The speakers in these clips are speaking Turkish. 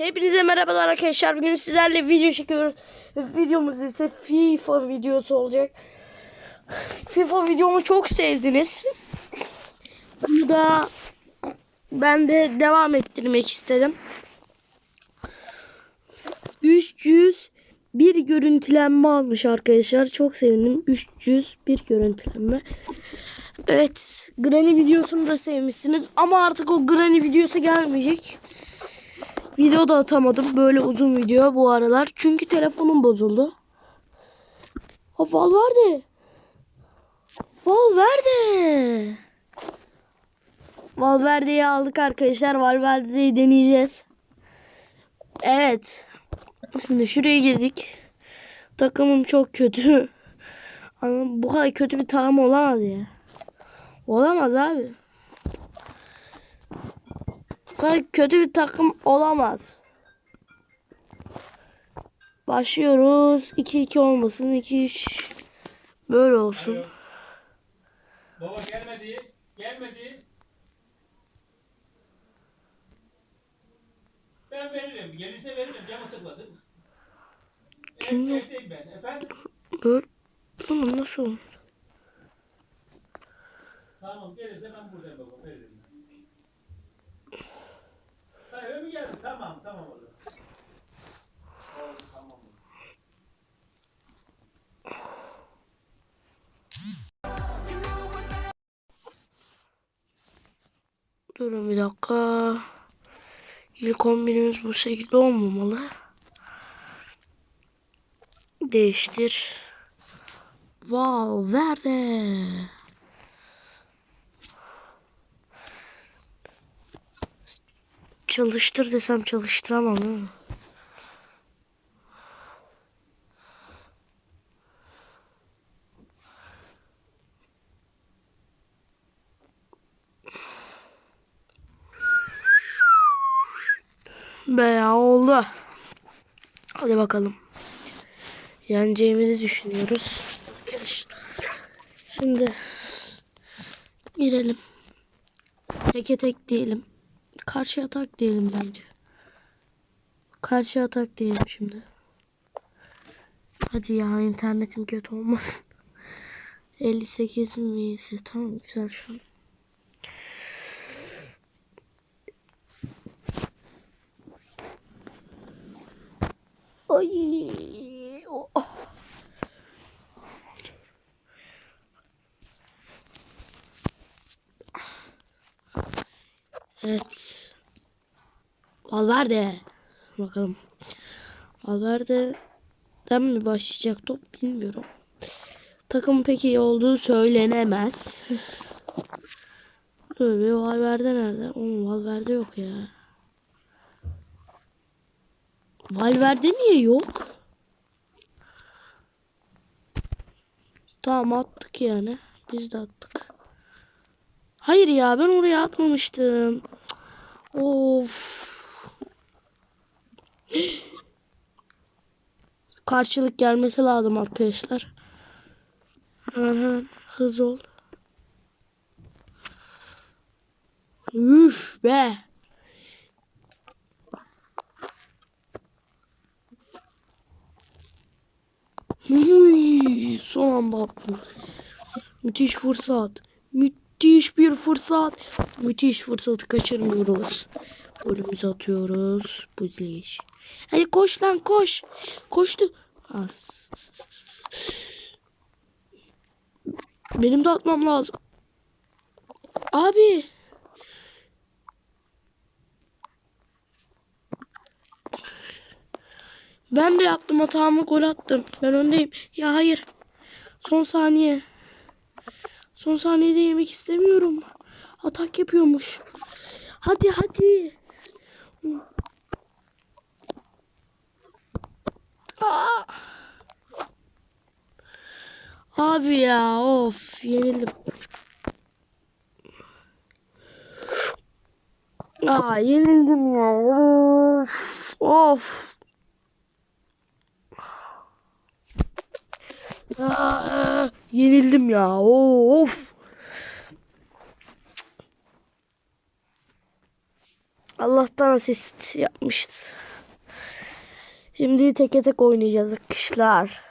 Hepinize merhabalar arkadaşlar. Bugün sizlerle video çekiyoruz. Videomuz ise FIFA videosu olacak. FIFA videomu çok sevdiniz. Bunu da ben de devam ettirmek istedim. 300 bir görüntülenme almış arkadaşlar. Çok sevindim. 300 bir görüntülenme. Evet. Granny videosunu da sevmişsiniz. Ama artık o Granny videosu gelmeyecek. Video da atamadım. Böyle uzun video bu aralar. Çünkü telefonum bozuldu. Ha Valverde. Valverde. Valverde'yi aldık arkadaşlar. Valverde'yi deneyeceğiz. Evet. Şimdi şuraya girdik. Takımım çok kötü. Ama bu kadar kötü bir takım olamaz ya. Olamaz abi. Kadar kötü bir takım olamaz. Başlıyoruz. 2-2 olmasın. 2-3 böyle olsun. Baba gelmedi. Gelmedi. Ben veririm. Gelirse veririm. Camı tıklasın. Kim yok? ben. Efendim? Böyle. Oğlum nasıl olur? Tamam gelirse ben buradayım baba. Veririm. Ha eve mi geldin? Tamam tamam o. Durun bir dakika. İlk kombinimiz bu şekilde olmamalı. Değiştir. Valverde. Çalıştır desem çalıştıramam? Be ya oldu. Hadi bakalım. Yeneceğimizi düşünüyoruz. Şimdi girelim. Teke tek diyelim. Karşı atak diyelim bence. Karşı atak diyelim şimdi. Hadi ya internetim kötü olmasın. 58 miyiz? Tamam güzel şu an. Ay. Oh. Evet. Valverde. Bakalım. Valverde'den mi başlayacak top bilmiyorum. Takım pek iyi olduğu söylenemez. Bir Valverde nerede? Oğlum Valverde yok ya. Valverde niye yok? Tamam attık yani. Biz de attık. Hayır ya ben oraya atmamıştım. Of. Karşılık gelmesi lazım arkadaşlar. Hemen hemen hız ol. Üf be. Uy, son anda attım. Müthiş fırsat. Müthiş bir fırsat. Müthiş fırsatı kaçırmıyoruz. Golümüzü atıyoruz. Buzliş. Hadi koş lan koş. Koştu. As. Benim de atmam lazım. Abi. Ben de yaptım hatamı gol attım. Ben öndeyim. Ya hayır. Son saniye. Son saniyede yemek istemiyorum. Atak yapıyormuş. Hadi hadi. Abi ya of yenildim. Aa yenildim ya. Of. Of. Aa, yenildim ya. Of. Allah'tan asist yapmışız. Şimdi teke tek oynayacağız kışlar.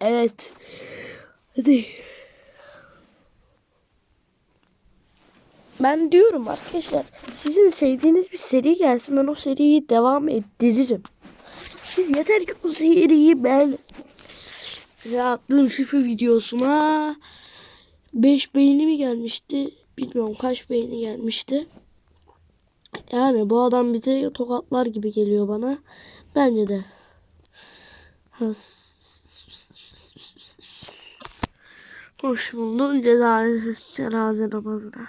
Evet. Hadi. Ben diyorum arkadaşlar sizin sevdiğiniz bir seri gelsin ben o seriyi devam ettiririm. Siz yeter ki o seriyi ben yaptığım şifre videosuna 5 beğeni mi gelmişti bilmiyorum kaç beğeni gelmişti. Yani bu adam bizi tokatlar gibi geliyor bana. Bence de. Hoş buldum cenaze, namazına.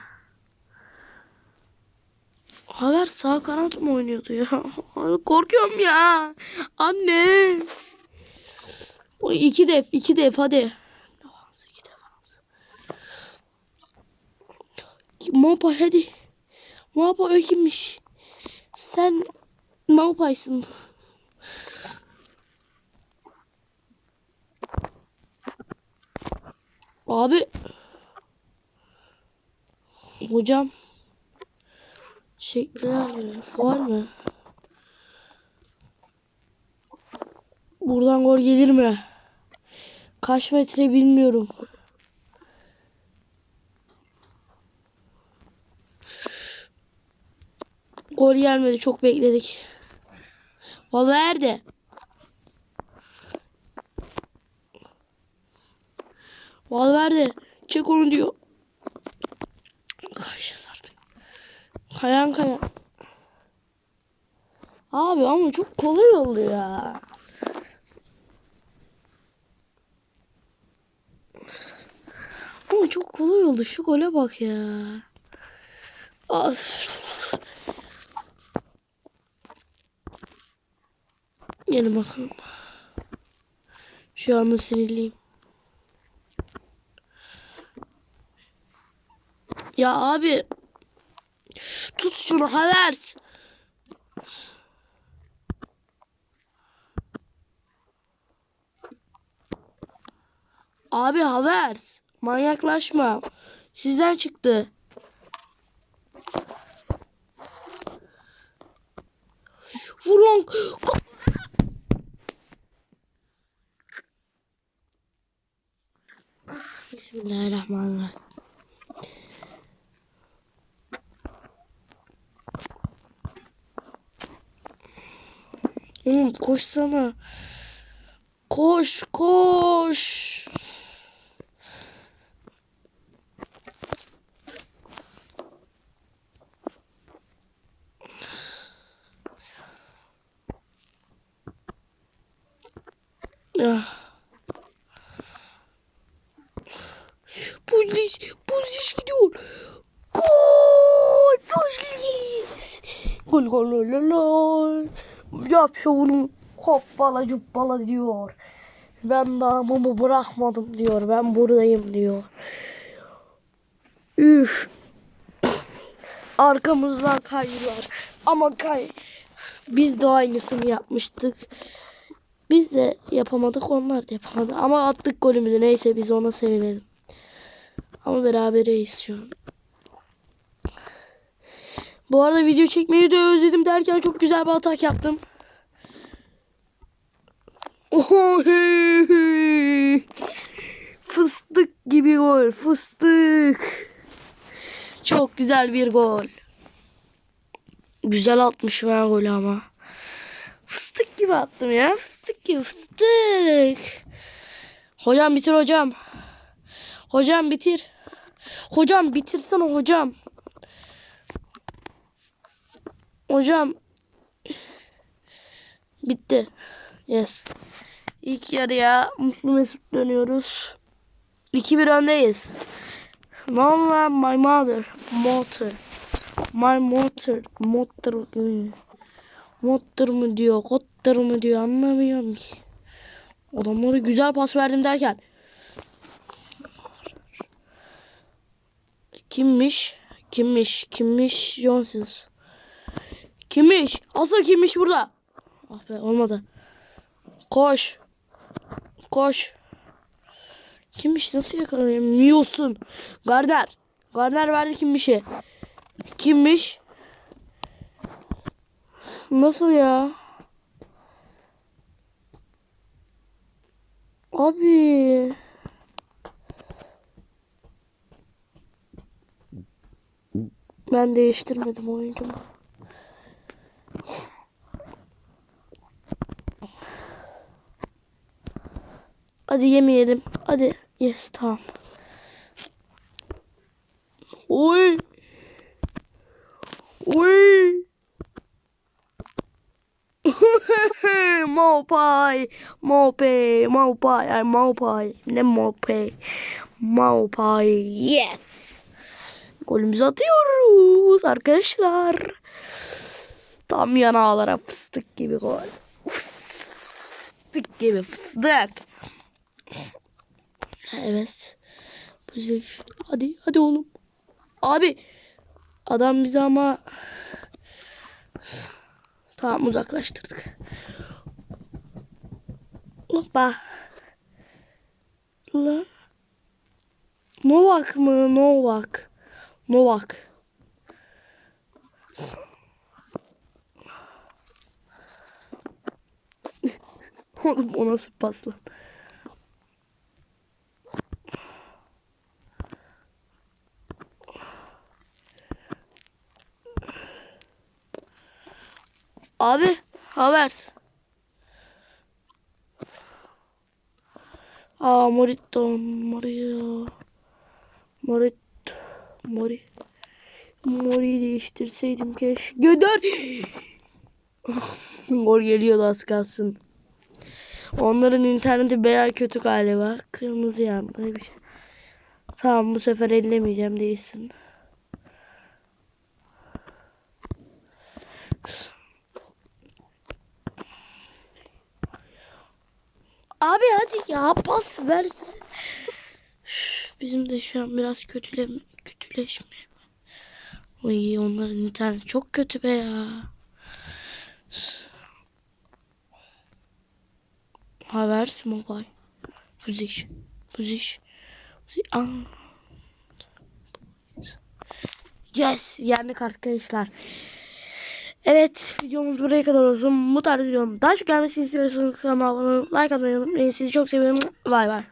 Haber sağ kanat mı oynuyordu ya? Korkuyorum ya. Anne. O iki def, iki def hadi. Mopa hadi. Mopa o kimmiş? Sen Mopa'ysın. Abi. Hocam. Şekiller var mı? Buradan gol gelir mi? Kaç metre bilmiyorum. Gol gelmedi. Çok bekledik. Valverde. Valverde. Çek onu diyor. Kaçacağız artık. Kayan kayan. Abi ama çok kolay oldu ya. Ama çok kolay oldu. Şu gole bak ya. Of. Gelin bakalım. Şu anda sinirliyim. Ya abi. Tut şunu Havers. Abi Havers. Manyaklaşma. Sizden çıktı. Vur lan. Ko- Bismillahirrahmanirrahim. Oğlum koşsana. Koş koş. Ah. Gol, gol, gol, gol. Yap şovunu hoppala cuppala diyor. Ben damımı bırakmadım diyor. Ben buradayım diyor. Üf. Arkamızdan kayıyorlar. Ama kay. Biz de aynısını yapmıştık. Biz de yapamadık onlar da yapamadı. Ama attık golümüzü neyse biz ona sevinelim. Ama berabereyiz şu an. Bu arada video çekmeyi de özledim derken çok güzel bir atak yaptım. Ohoy! Fıstık gibi gol. Fıstık. Çok güzel bir gol. Güzel atmış ben golü ama. Fıstık gibi attım ya. Fıstık gibi fıstık. Hocam bitir hocam. Hocam bitir. Hocam bitirsene hocam. Hocam. Bitti. Yes. İlk yarıya mutlu mesut dönüyoruz. 2-1 öndeyiz. Valla my mother. Motor. My motor. Motor. Motor mu diyor. Kotter mu diyor. Anlamıyorum ki. Adamlara güzel pas verdim derken. Kimmiş? Kimmiş? Kimmiş? Johnson. Kimmiş? Asıl kimmiş burada? Ah be olmadı. Koş. Koş. Kimmiş? Nasıl yakalayayım? Miyosun. Gardner. Gardner verdi kimmişi? Kimmiş? Nasıl ya? Abi. Ben değiştirmedim oyuncunu. Hadi yemeyelim. Hadi. Yes tamam. Oy. Oy. Mopay, Mopay, Mopay, ay Mopay, ne Mopay, Mopay, yes. Golümüzü atıyoruz arkadaşlar. Tam yanağlara fıstık gibi gol. Fıstık gibi fıstık. Evet. Hadi hadi oğlum. Abi adam bizi ama tamam uzaklaştırdık. Hoppa. La. Novak mı? Novak. Novak. Oğlum o nasıl pas lan? Abi haber. Aa Morito Mario Morit Mori Mori değiştirseydim keşke. Gönder. Gol geliyordu az kalsın. Onların interneti bayağı kötü galiba. Kırmızı yandı bir şey. Tamam bu sefer ellemeyeceğim değilsin. Abi hadi ya pas versin. Bizim de şu an biraz kötüle kötüleşme. Oy onların internet çok kötü be ya. Havers Mobile. Fuziş. Aa. Yes. Yendik arkadaşlar. Evet videomuz buraya kadar olsun. Tarz videonun daha çok gelmesini istiyorsanız kanalıma abone olmayı, like atmayı unutmayın. Sizi çok seviyorum. Bay bay.